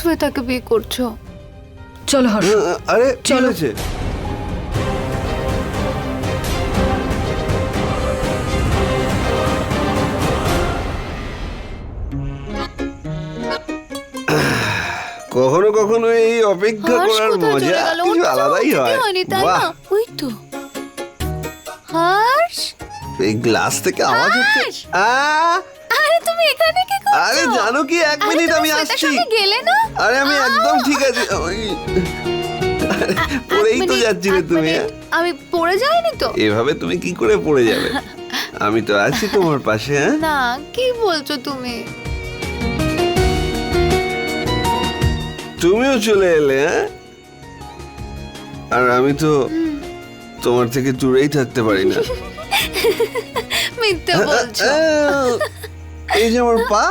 শ্বেতাকে বিয়ে করছ। চলো হর্ষ আরে চলো। কখনো কখনো এই অপেক্ষা করার মজা কিছু আলাদাই হয়। বাহ। ওই তো। হর্ষ? এই গ্লাস থেকে আওয়াজ হচ্ছে। আরে তুমি এখানে আরে জানো কি এক মিনিট আমি আসছি। গেলে না? আরে আমি একদম ঠিক আছি। পড়েই তো যাচ্ছিলে এক তুমি হ্যাঁ? আমি পড়ে যাইনি তো? এভাবে তুমি কি করে পড়ে যাবে? আমি তো আছি তোমার পাশে হ্যাঁ? না কি বলছো তুমি? তুমিও চলে এলে হ্যাঁ? আর আমি তো তোমার থেকে দূরেই থাকতে পারি না। মিথ্যা বলছো। এই যে আমার পা।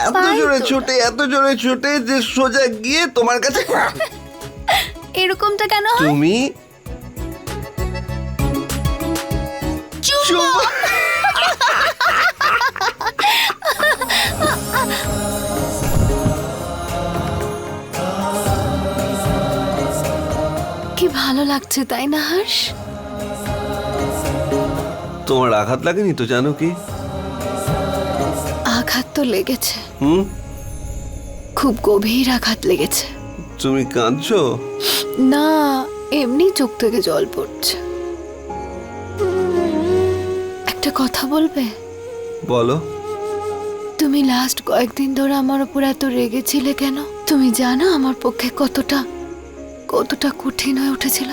এত জোরে। ছোটে এত জোরে ছোটে যে সোজা গিয়ে তোমার কাছে এরকমটা কেন তুমি কি ভালো লাগছে তাই না হাস তোমার আঘাত লাগেনি তো জানো কি? তো লেগেছে। হুম? খুব গভীর আঘাত লেগেছে। তুমি কাঁদছো? না এমনি চোখ থেকে জল পড়ছে। একটা কথা বলবে? বলো। তুমি লাস্ট কয়েকদিন ধরে আমার উপর এত রেগেছিলে কেন? তুমি জানো আমার পক্ষে কতটা কতটা কঠিন হয়ে উঠেছিল?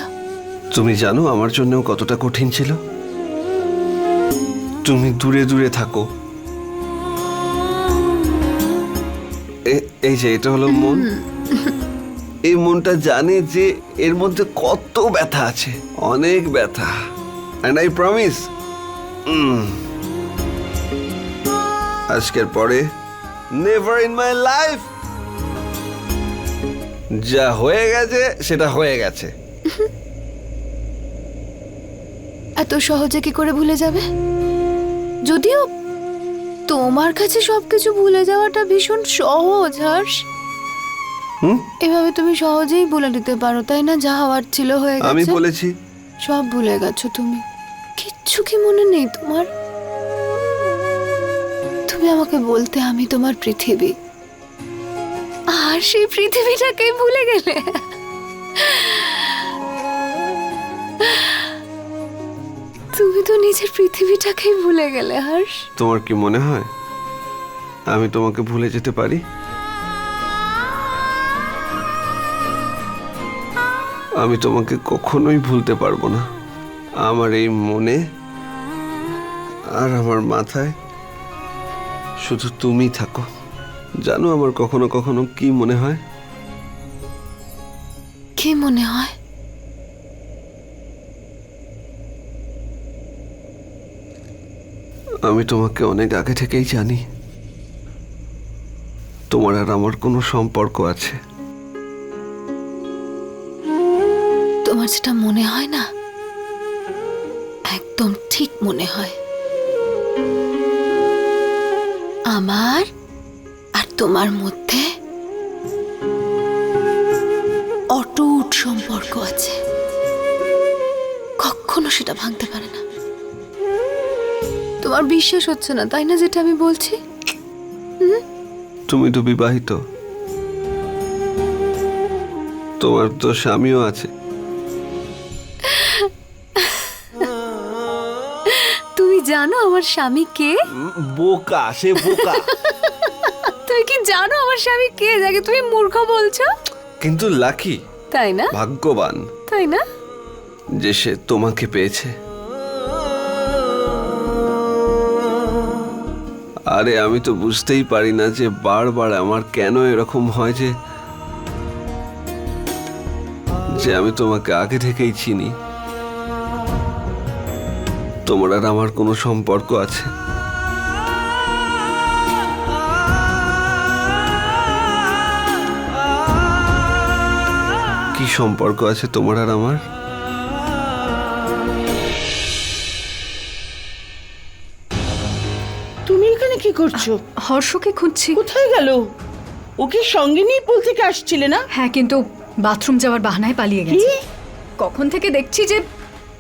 তুমি জানো আমার জন্যও কতটা কঠিন ছিল? তুমি দূরে দূরে থাকো। এই যে এটা হলো মন। এই মনটা জানে যে এর মধ্যে কত ব্যথা আছে অনেক ব্যথা। অ্যান্ড আই প্রমিস আজকের পরে নেভার ইন মাই লাইফ যা হয়ে গেছে সেটা হয়ে গেছে। এত সহজে কি করে ভুলে যাবে? যদিও তোমার কাছে সবকিছু ভুলে যাওয়াটা ভীষণ সহজ হর্ষ। হুম? এভাবে তুমি সহজেই বলে দিতে পারো তাই না? যা হওয়ার ছিল হয়ে গেছে। আমি বলেছি। সব ভুলে গেছো তুমি। কিচ্ছু কি মনে নেই তোমার? তুমি আমাকে বলতে আমি তোমার পৃথিবী। আর সেই পৃথিবীটাকেই ভুলে গেলে। তুমি তো নিজের পৃথিবীটাকেই ভুলে গেলে হর্ষ। তোমার কি মনে হয় আমি তোমাকে ভুলে যেতে পারি? আমি তোমাকে কখনোই ভুলতে পারব না। আমার এই মনে আর আমার মাথায় শুধু তুমি থাকো। জানো আমার কখনো কখনো কি মনে হয়? কি মনে হয়? আমি তোমাকে অনেক আগে থেকেই জানি। তোমার আর আমার কোনো সম্পর্ক আছে। তোমার যেটা মনে হয় না, একদম ঠিক মনে হয়। আমার আর তোমার মধ্যে অটুট সম্পর্ক আছে। কখনো সেটা ভাঙতে পারে না। তোমার বিশ্বাস হচ্ছে না তাই না যেটা আমি বলছি? তুমি তো বিবাহিত। তোমার তো স্বামীও আছে। তুমি জানো আমার স্বামী কে? বোকা সে বোকা। তুমি কি জানো আমার স্বামী কে? যাকে তুমি মূর্খ বলছো? কিন্তু লাকি তাই না? ভাগ্যবান। তাই না? যে সে তোমাকে পেয়েছে। আরে, আমি তো বুঝতেই পারি না যে বারবার আমার কেন এরকম হয় যে যে আমি তোমাকে আগে থেকেই চিনি। তোমার আর আমার কোনো সম্পর্ক আছে? কি সম্পর্ক আছে তোমার আর আমার? করছ? হর্ষকে খুঁজছি। কোথায় গেল? ওকে সঙ্গে নিয়ে পুল থেকে আসছিলে না? হ্যাঁ কিন্তু বাথরুম যাওয়ার বাহানায় পালিয়ে গেছে। কখন থেকে দেখছি যে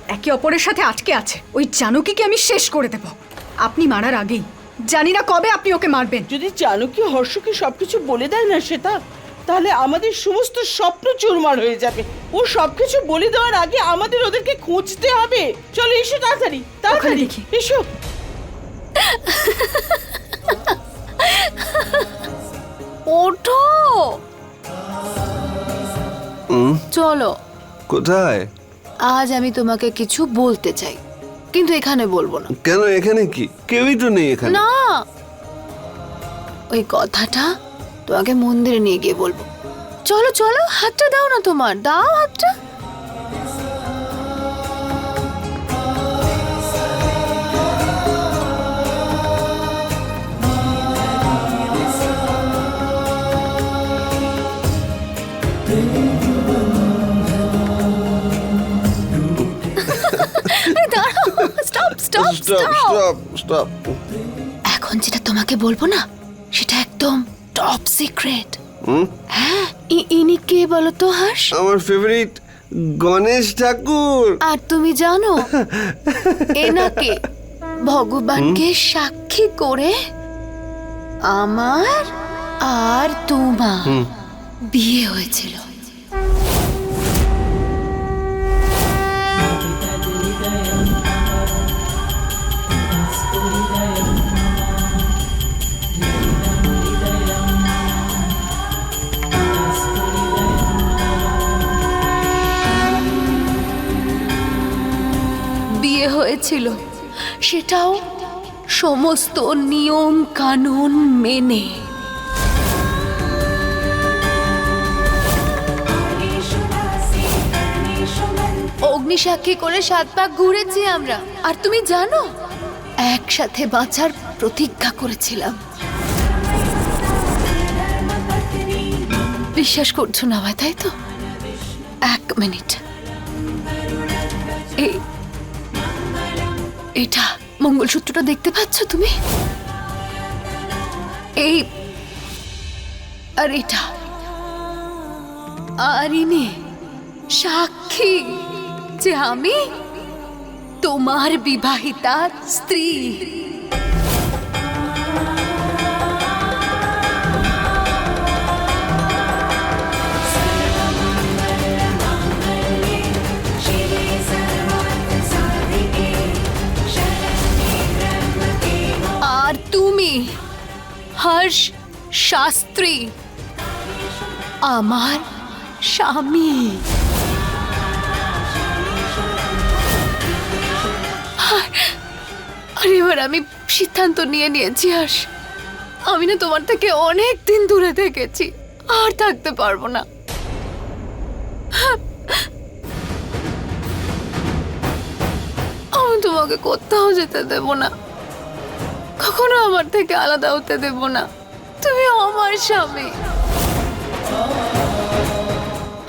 একে অপরের সাথে আটকে আছে। ওই জানুকিকে আমি শেষ করে দেব। আপনি মারার আগেই। জানি না কবে আপনি ওকে মারবেন। যদি জানকী হর্ষকে সবকিছু বলে দেয় না সেটা তাহলে আমাদের সমস্ত স্বপ্ন চুরমার হয়ে যাবে। ও সবকিছু বলে দেওয়ার আগে আমাদের ওদেরকে খুঁজতে হবে। চলো এসো তাড়াতাড়ি তাড়াতাড়ি। এসো। ওঠো। চলো। কোথায়? আজ আমি তোমাকে কিছু বলতে চাই কিন্তু এখানে বলব না। কেন এখানে কি? কেউই তো নেই এখানে। না। ওই কথাটা তোমাকে মন্দিরে নিয়ে গিয়ে বলব। চলো চলো হাতটা দাও না তোমার দাও হাতটা। স্টপ স্টপ স্টপ এখন যেটা তোমাকে বলব না সেটা একদম টপ সিক্রেট হ্যাঁ ইনি কে বলো তো হাস? আমার ফেভারিট গণেশ ঠাকুর। আর তুমি জানো এনাকে ভগবানকে সাক্ষী করে আমার আর তোমার বিয়ে হয়েছিল। হয়েছিল সেটাও সমস্ত নিয়ম কানুন মেনে। অগ্নিসাক্ষী করে সাত পাক ঘুরেছি আমরা। আর তুমি জানো, একসাথে বাঁচার প্রতিজ্ঞা করেছিলাম। বিশ্বাস করছ না ভাই তাই তো? এক মিনিট। এই এটা মঙ্গলসূত্রটা দেখতে পাচ্ছ তুমি? এই, আর এটা। আর ইনি সাক্ষী, যে আমি, তোমার বিবাহিতা স্ত্রী। হর্ষ শাস্ত্রী। আমার স্বামী। আর- এবার আমি সিদ্ধান্ত নিয়ে নিয়েছি, হর্ষ। আমি না তোমার থেকে অনেক দিন দূরে থেকেছি, আর থাকতে পারব না। আমি তোমাকে কোথাও যেতে দেব না। কখনো আমার থেকে আলাদা হতে দেব না। তুমি আমার স্বামী।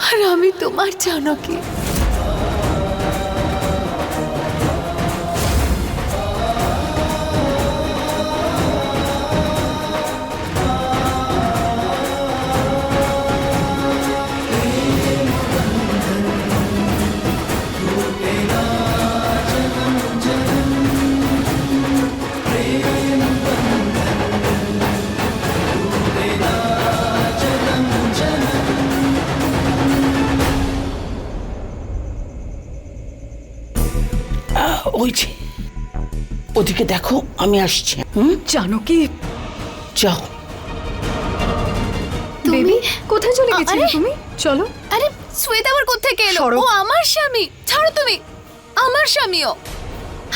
আর আমি তোমার জানো ওদিকে দেখো আমি আসছি। হুম? জানুকি যাও। বেবি কোথায় চলে গেছিলে আরে! তুমি? চলো। আরে শ্বেতা আবার কোত্থেকে এলো? সরো। ও আমার স্বামী। ছাড়ো তুমি। আমার স্বামীও।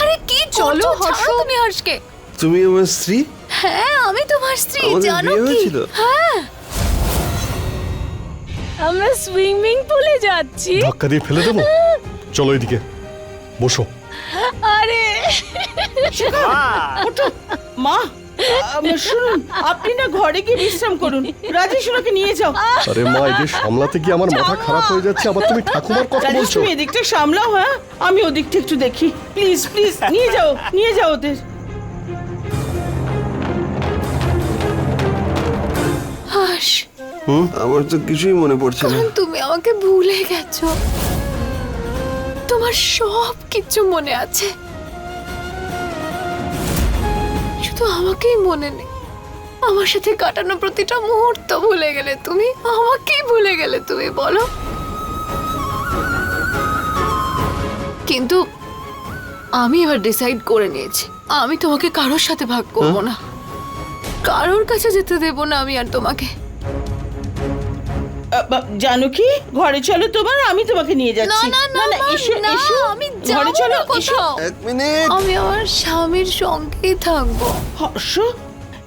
আরে কি চলো, চলো হর্ষ। ছাড়ো তুমি হর্ষকে। তুমি আমার স্ত্রী? হ্যাঁ আমি তোমার স্ত্রী আমাদের জানো বিয়ে কি? হয়েছিল? হ্যাঁ। আমরা সুইমিং পুলে যাচ্ছি। ধাক্কা দিয়ে ফেলে দেবো? চলো এদিকে। বসো। আরে মা। শুনুন আপনি না ঘরে গিয়ে বিশ্রাম করুন। রাজেশ ওনাকে নিয়ে যাও। আরে মা এই যে সামলাতে গিয়ে আমার মাথা খারাপ হয়ে যাচ্ছে আবার তুমি ঠাকুমার কথা বলছো? তুমি এদিকটা সামলাও হ্যাঁ? আমি ওদিকটা একটু দেখি। প্লিজ প্লিজ নিয়ে যাও নিয়ে যাও ওদের। আমার তো কিছুই মনে পড়ছে না। তুমি আমাকে ভুলে গেছো। তোমার সব কিছু মনে আছে। শুধু আমাকেই মনে নেই আমার সাথে কাটানো প্রতিটা মুহূর্ত ভুলে গেলে তুমি আমাকেই ভুলে গেলে তুমি বলো। কিন্তু আমি এবার ডিসাইড করে নিয়েছি। আমি তোমাকে কারোর সাথে ভাগ করব না। কারোর কাছে যেতে দেব না আমি আর তোমাকে। জানো কি? ঘরে চলো তোমার আমি তোমাকে নিয়ে যাচ্ছি। না না মা, এসো না, এসো। আমি ঘরে চলো এসো। এক মিনিট। আমি আমার স্বামীর সঙ্গেই থাকব। হর্ষ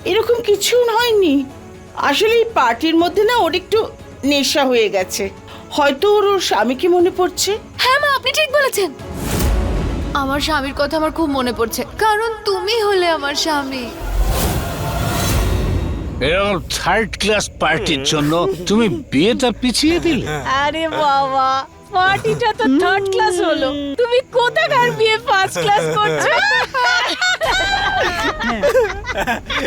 এরকম কিছু হয়নি। আসলে এই পার্টির মধ্যে না ওর একটু নেশা হয়ে গেছে। হয়তো ওর ওর স্বামীকে মনে পড়ছে? হ্যাঁ মা আপনি ঠিক বলেছেন। আমার স্বামীর কথা আমার খুব মনে পড়ছে। কারণ তুমি হলে আমার স্বামী। এরকম থার্ড ক্লাস পার্টির জন্য তুমি বিয়েটা পিছিয়ে দিলে। আরে বাবা পার্টিটা তো থার্ড ক্লাস হলো। তুমি কোথাকার বিয়ে ফার্স্ট ক্লাস করছ?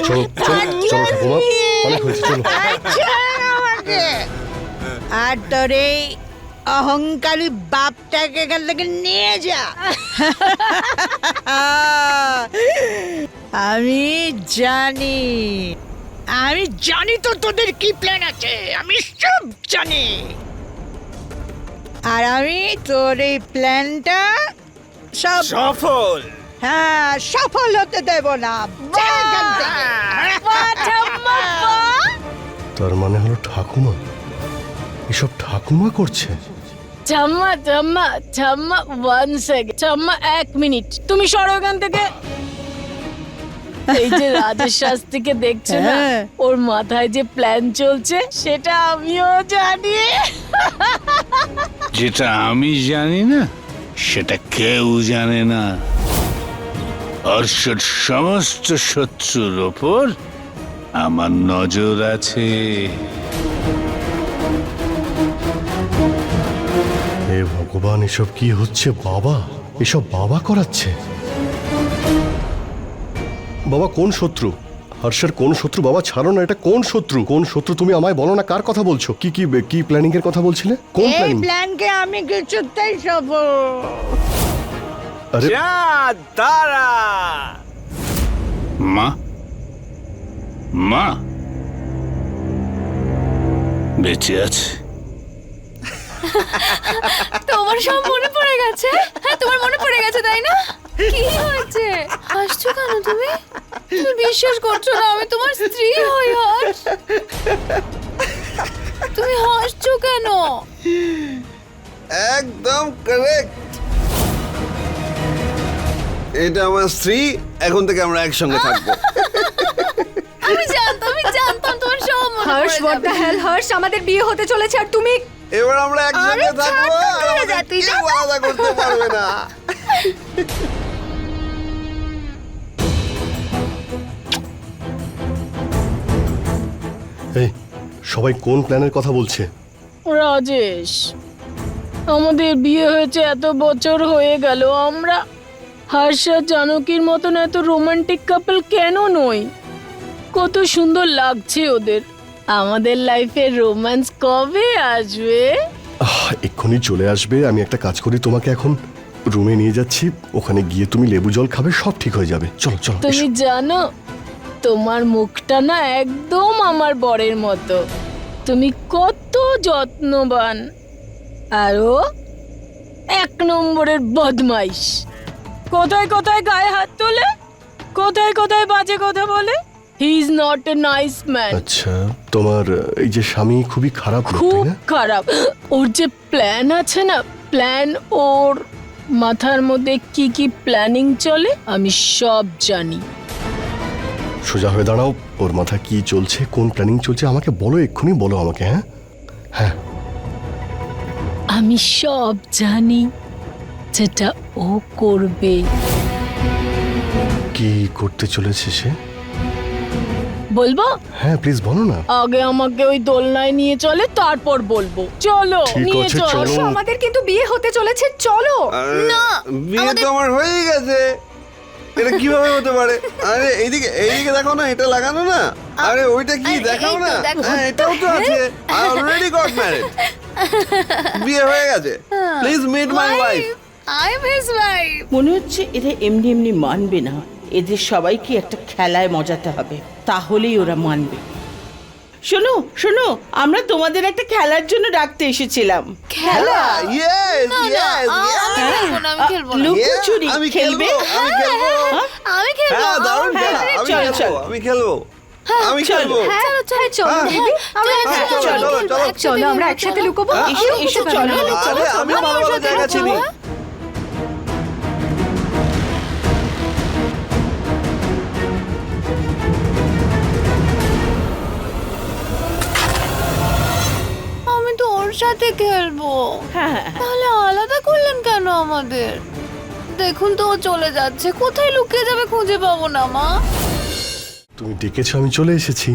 চলো চলো চলো ঠাকুমা অনেক হয়েছে চলো। আর তোর এই অহংকারী বাপটাকে এখান থেকে নিয়ে যা। আমি জানি। আমি জানি তো তোদের কি প্ল্যান আছে। আমি সব জানি। আর আমি তোর এই প্ল্যানটা সব সফল। হ্যাঁ সফল হতে দেব না। তার মানে হলো ঠাকুমা? এসব ঠাকুমা করছে ঠাম্মা ঠাম্মা ঠাম্মা ওয়ান সেকেন্ড ঠাম্মা এক মিনিট। তুমি সরো এখান থেকে। এই যে রাজেশ শাস্ত্রীকে দেখছ না হ্যাঁ। ওর মাথায় যে প্ল্যান চলছে সেটা আমিও জানি। যেটা আমি জানি না সেটা কেউ জানে না। অর্ষদ সমস্ত শত্রুর ওপর আমার নজর আছে। হে ভগবান এসব কি হচ্ছে বাবা? এসব বাবা করাচ্ছে? বাবা কোন শত্রু? হর্ষের কোন শত্রু? বাবা ছাড়ো না এটা কোন শত্রু? কোন শত্রু তুমি আমায় বলো না কার কথা বলছো? কি কি কি প্ল্যানিং এর কথা বলছিলে? কোন এই প্ল্যানিং প্ল্যানকে আমি কিছুতেই সফল আরে মা? মা? বেঁচে আছে। তোমার সব মনে পড়ে গেছে? হ্যাঁ তোমার মনে পড়ে গেছে তাই না? কি হয়েছে? হাসছো কেন তুমি? তুমি বিশ্বাস করছ না আমি তোমার স্ত্রী হই হর্ষ তুমি হাসছো কেন? একদম কারেক্ট এটা আমার স্ত্রী এখন থেকে আমরা একসঙ্গে থাকব। আমি জানতাম আমি জানতাম তোমার সব Harsh what the hell Harsh আমাদের বিয়ে হতে চলেছে আর তুমি? এবার আমরা একসঙ্গে থাকব আর দূরে আমাদের কেউ আলাদা করতে পারবে না। এই সবাই কোন প্ল্যানের কথা বলছে? রাজেশ আমাদের বিয়ে হয়েছে এত বছর হয়ে গেল আমরা হার্ষা জানকীর মতন এত রোমান্টিক কাপল কেন নই? কত সুন্দর লাগছে ওদের। আমাদের লাইফে রোম্যান্স কবে আসবে? আহ, এক্ষুনি চলে আসবে আমি একটা কাজ করি তোমাকে এখন। রুমে নিয়ে যাচ্ছি ওখানে গিয়ে তুমি লেবু জল খাবে সব ঠিক হয়ে যাবে। চলো চলো তুমি এসো। জানো তোমার মুখটা না একদম আমার বরের মতো। তুমি কত যত্নবান। আর ও এক নম্বরের বদমাইশ। কোথায় কোথায় গায়ে হাত তোলে? কোথায় কোথায় বাজে কথা বলে? He is not a nice man আচ্ছা তোমার এই যে স্বামী খুবই খারাপ লোক তাই খুব না? খারাপ। ওর যে প্ল্যান আছে না প্ল্যান ওর মাথার মধ্যে কি কি প্ল্যানিং চলে আমি সব জানি। সোজা হয়ে দাঁড়াও। ওর মাথা কি চলছে কোন প্ল্যানিং চলছে আমাকে বলো এক্ষুনি বলো আমাকে হ্যাঁ? হ্যাঁ। আমি সব জানি যেটা ও করবে। কি করতে চলেছে সে? বলব? হ্যাঁ প্লিজ বলো না। আগে আমাকে ওই দোলনায় নিয়ে চলে তারপর বলব। চলো ঠিক নিয়ে আছে, চলো। চলো। আমাদের কিন্তু বিয়ে হতে চলেছে চলো। না বিয়ে তো আমার হয়ে গেছে। এটা কীভাবে হতে পারে? আরে এইদিকে এইদিকে দেখো না এটা লাগানো না। আরে ওইটা কি? দেখাও না। হ্যাঁ এটাও তো আছে। আই অলরেডি গট ম্যারেড বিয়ে হয়ে গেছে। Please meet my wife I am his wife মনে হচ্ছে এরা এমনি এমনি মানবে না। এদের সবাইকে একটা খেলায় মজাতে হবে। তাহলেই ওরা মানবে। শোনো শোনো আমরা তোমাদের একটা খেলার জন্য ডাকতে এসেছিলাম। খেলা? ইয়েস ইয়েস আমি খেলব না আমি খেলব লুকোচুরি আমি খেলবে? আমি খেলব। আমি খেলব। হ্যাঁ দারুণ খেলা আমি খেলব আমি খেলব। আমি চলো। খেলব। হ্যাঁ চলো চলো হ্যাঁ। আমরা চলো, একসাথে চলো, আমরা একসাথে লুকোবো? এসো, এসো, চলো। আমি ভালো ভালো জায়গা চিনি। সাথে খেলব। তাহলে আলাদা করলেন কেন আমাদের? দেখুন তো ও চলে যাচ্ছে। কোথায় লুকিয়ে যাবে খুঁজে পাবো না মা? তুমি ডেকেছো আমি চলে এসেছি।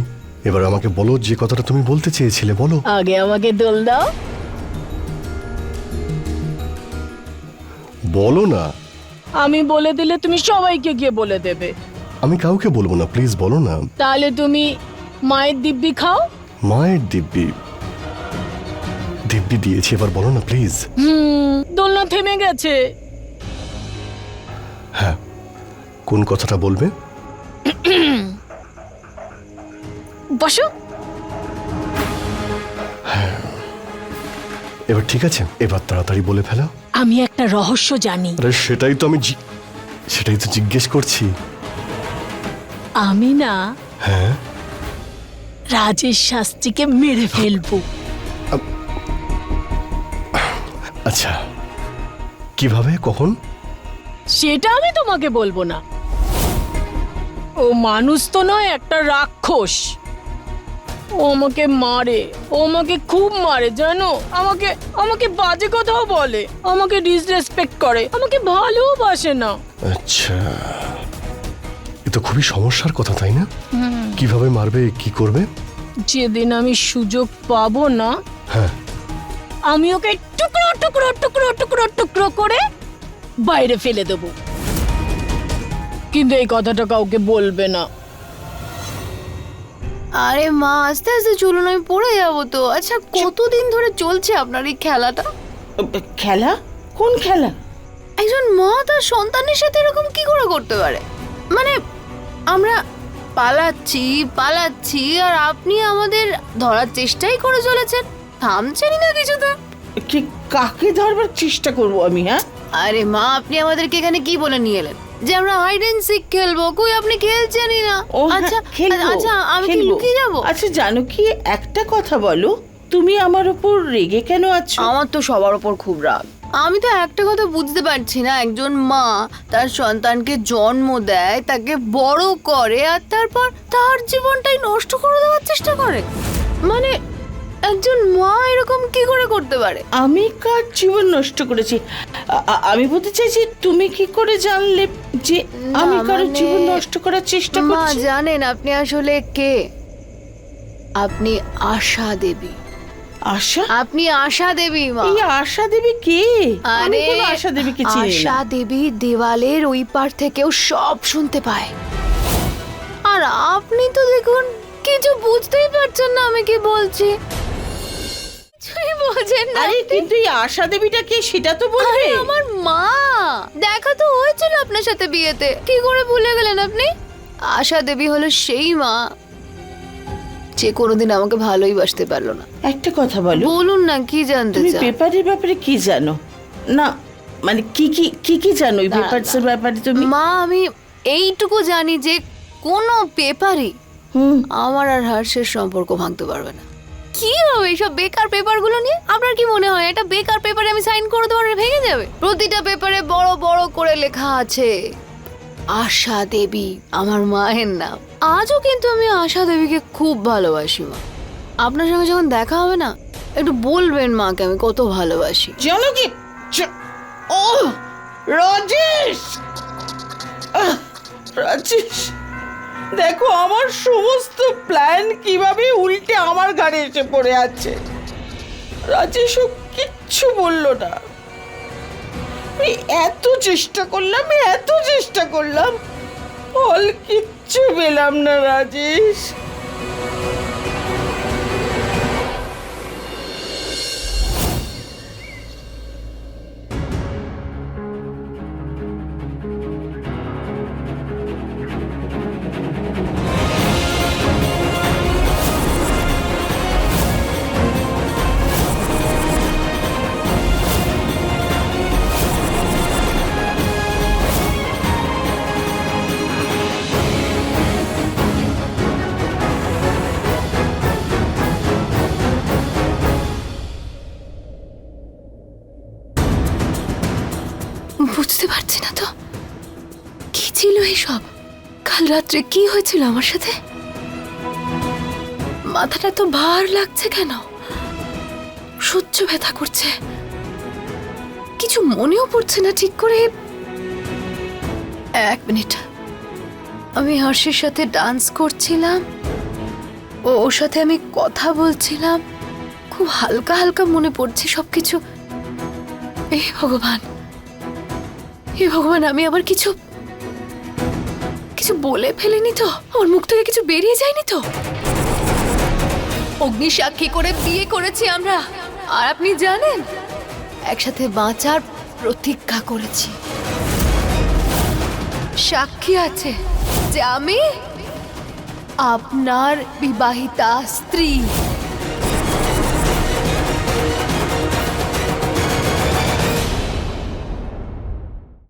এবার আমাকে বলো যে কথাটা তুমি বলতে চেয়েছিলে বলো। আগে আমাকে দোল দাও। বলো না। আমি বলে দিলে তুমি সবাইকে গিয়ে বলে দেবে। আমি কাউকে বলব না প্লিজ বলো না। তাহলে তুমি মায়ের দিব্যি খাও? মায়ের দিব্যি। দিব্যি দিয়েছি এবার বলো না প্লিজ হুম দোলনা থেমে গেছে। হ্যাঁ কোন কথাটা বলবে? বসো। এবার ঠিক আছে এবার তাড়াতাড়ি বলে ফেলো। আমি একটা রহস্য জানি। আরে সেটাই তো আমি জি- সেটাই তো জিজ্ঞেস করছি। আমি না হ্যাঁ। রাজেশ শাস্ত্রীকে মেরে ফেলব। আচ্ছা কীভাবে কখন? সেটা আমি তোমাকে বলব না। ও মানুষ তো নয় একটা রাক্ষস। ও আমাকে মারে ও আমাকে খুব মারে জানো? আমাকে আমাকে বাজে কথাও বলে আমাকে ডিসরেসপেক্ট করে আমাকে ভালোবাসে না। আচ্ছা এ তো খুবই সমস্যার কথা তাই না? কীভাবে মারবে কি করবে? যেদিন আমি সুযোগ পাবো না হ্যাঁ। আমি ওকে টুকরো টুকরো টুকরো টুকরো টুকরো করে বাইরে ফেলে দেব। কিন্তু এই কথাটা কাউকে বলবে না। আরে মা আস্তে আস্তে চলুন আমি পড়ে যাব তো। আচ্ছা কতদিন ধরে চলছে আপনার এই খেলাটা? খেলা? কোন খেলা? একজন মা তার সন্তানের সাথে এরকম কি করে করতে পারে? মানে আমরা পালাচ্ছি পালাচ্ছি আর আপনি আমাদের ধরার চেষ্টাই করে চলেছেন। থামছেনই না কিছুতে কি কাকে ধরবার চেষ্টা করব আমি হ্যাঁ? আরে মা আপনি আমাদেরকে এখানে কি বলে নিয়ে এলেন? যে আমরা হাইড এন্ড সিক খেলব কই আপনি খেলছেনই না? ও হ্যাঁ, আচ্ছা খেলব, আচ্ছা আমি কি খেলব। লুকিয়ে যাব? আচ্ছা জানো কি একটা কথা বলো তুমি আমার উপর রেগে কেন আছো? আমার তো সবার ওপর খুব রাগ। আমি তো একটা কথা বুঝতে পারছি না একজন মা তার সন্তানকে জন্ম দেয় তাকে বড় করে আর তারপর তার জীবনটাই নষ্ট করে দেওয়ার চেষ্টা করে। মানে একজন মা এরকম কি করে করতে পারে? আমি কার জীবন নষ্ট করেছি? আ- আমি বলতে চাইছি তুমি কি করে জানলে যে আমি কারও মানে- জীবন নষ্ট করার চেষ্টা মা করছি? জানেন আপনি আসলে কে? আপনি আশা দেবী। আশা? আপনি আশা দেবী মা। এই আশা দেবী কে? আমি আরে কোনো আশা দেবীকে চিনি না। আশা দেবী দেওয়ালের ওই পার থেকেও সব শুনতে পায়। আর আপনি তো দেখুন কিছু বুঝতেই পারছেন না আমি কি বলছি। কিছুই বোঝেন না আরে কিন্তু এই আশা দেবীটা কে সেটা তো বলবে। আরে আমার মা। দেখা তো হয়েছিল আপনার সাথে বিয়েতে। কি করে ভুলে গেলেন আপনি? আশা দেবী হলো সেই মা যে কোনোদিন আমাকে ভালোই বাসতে পারল না। একটা কথা বলো। বলুন না কি জানতে তুমি চান পেপারের ব্যাপারে কি জানো? না মানে কি কি কি কি জানো এই পেপারসের ব্যাপারে তুমি? মা আমি এইটুকু জানি যে কোনো পেপারই হুম। আমার আর হর্ষের সম্পর্ক ভাঙতে পারবে না। কি হবে এইসব বেকার পেপারগুলো নিয়ে? আপনার কি মনে হয় এটা বেকার পেপারে আমি সাইন করে দেওয়ার ভেঙে যাবে? প্রতিটা পেপারে বড় বড় করে লেখা আছে, আশা দেবী, আমার মায়ের নাম। আজও কিন্তু আমি আশা দেবীকে খুব ভালোবাসি, মা। আপনার সঙ্গে যখন দেখা হবে না, একটু বলবেন মাকে আমি কত ভালোবাসি। জানো কি ও রাজেশ! রাজেশ! দেখো, আমার সমস্ত প্ল্যান কীভাবে উল্টে আমার ঘাড়ে এসে পড়ে আছে। রাজেশ কিচ্ছু বলল না। আমি এত চেষ্টা করলাম, এত চেষ্টা করলাম, ফল কিচ্ছু পেলাম না রাজেশ। রাত্রে কি হয়েছিল আমার সাথে? মাথাটা তো ভার লাগছে কেন? সহ্য ব্যথা করছে। কিছু মনেও পড়ছে না ঠিক করে। এক মিনিট। আমি হর্ষের সাথে ডান্স করছিলাম। ও ওর সাথে আমি কথা বলছিলাম। খুব হালকা হালকা মনে পড়ছে সবকিছু। এ ভগবান। হে ভগবান, আমি আবার কিছু কিছু বলে ফেলেনি তো? ওর মুখ থেকে কিছু বেরিয়ে যায়নি তো? অগ্নি সাক্ষী করে বিয়ে করেছি আমরা। আর আপনি জানেন, একসাথে বাঁচার প্রতিজ্ঞা করেছি। সাক্ষী আছে যে আমি আপনার বিবাহিতা স্ত্রী।